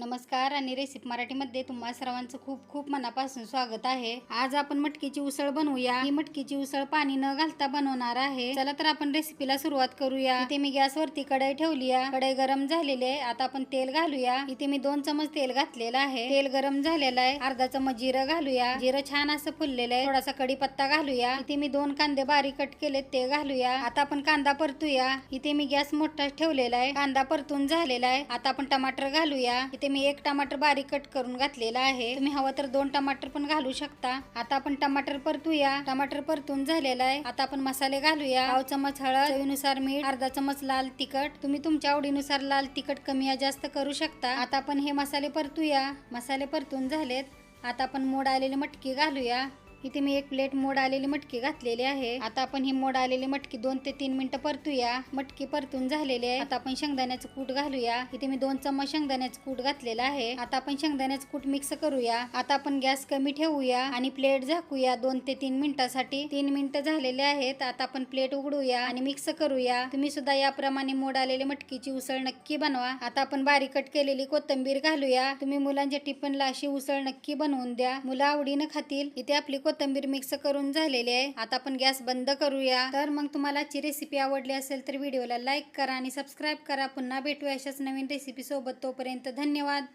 नमस्कार आणि रेसिपी मराठीमध्ये तुम्हा सर्वांचं खूप खूप मनापासून स्वागत आहे. आज आपण मटकीची उसळ बनवूया. ही मटकीची उसळ पाणी न घालता बनवणार आहे. चला तर आपण रेसिपीला सुरुवात करूया. इथे मी गॅसवरती कढई ठेवली आहे कढई गरम झालेली आहे. आता आपण तेल घालूया. इथे मी दोन चमच तेल घातलेलं आहे. तेल गरम झालेलं आहे. अर्धा चमच जिरं घालूया. जिरं छान असं फुललेलं आहे. थोडासा कढीपत्ता घालूया. इथे मी दोन कांदे बारीक कट केलेत ते घालूया. आता आपण कांदा परतूया. इथे मी गॅस मोठा ठेवलेला आहे. कांदा परतून झालेला आहे. आता आपण टमाटर घालूया. इथे मी एक टमाटर बारीक कट करून घातलेला आहे. तुम्ही हवं तर दोन टमाटर पण घालू शकता. आता आपण टमाटर परतूया. टमाटर परतून झालेला आहे. आता आपण मसाले घालूया. पाव चमच हळद चवीनुसार मीठ अर्धा चमच लाल तिखट. तुम्ही तुमच्या आवडीनुसार लाल तिखट कमी या जास्त करू शकता. आता आपण हे मसाले परतूया. मसाले परतून झालेत. आता आपण मोड आलेली मटकी घालूया. इथे मी एक प्लेट मोड आलेली मटकी घातलेली आहे. आता आपण ही मोड आलेली मटकी दोन ते तीन मिनिटं परतूया. मटकी परतून झालेली आहे. आता आपण शेंगदाण्याचं कूट घालूया. इथे मी दोन चम्मच शेंगदाण्याचं कूट घातलेलं आहे. आता आपण शेंगदाण्याचं कूट मिक्स करूया. आता आपण गॅस कमी ठेवूया आणि प्लेट झाकूया दोन ते तीन मिनिटासाठी. तीन मिनिटं झालेले आहेत. आता आपण प्लेट उघडूया आणि मिक्स करूया. तुम्ही सुद्धा याप्रमाणे मोड आलेली मटकीची उसळ नक्की बनवा. आता आपण बारीक कट केलेली कोथिंबीर घालूया. तुम्ही मुलांच्या टिफिनला अशी उसळ नक्की बनवून द्या. मुलं आवडीनं खातील. इथे आपली कोथिंबीर मिक्स करून झालेली आहे. आता आपण गॅस बंद करूया. तर मग तुम्हाला ची रेसिपी आवडली असेल तर व्हिडिओला लाईक करा आणि सबस्क्राईब करा. पुन्हा भेटूया अशाच नवीन रेसिपी सोबत. तोपर्यंत धन्यवाद.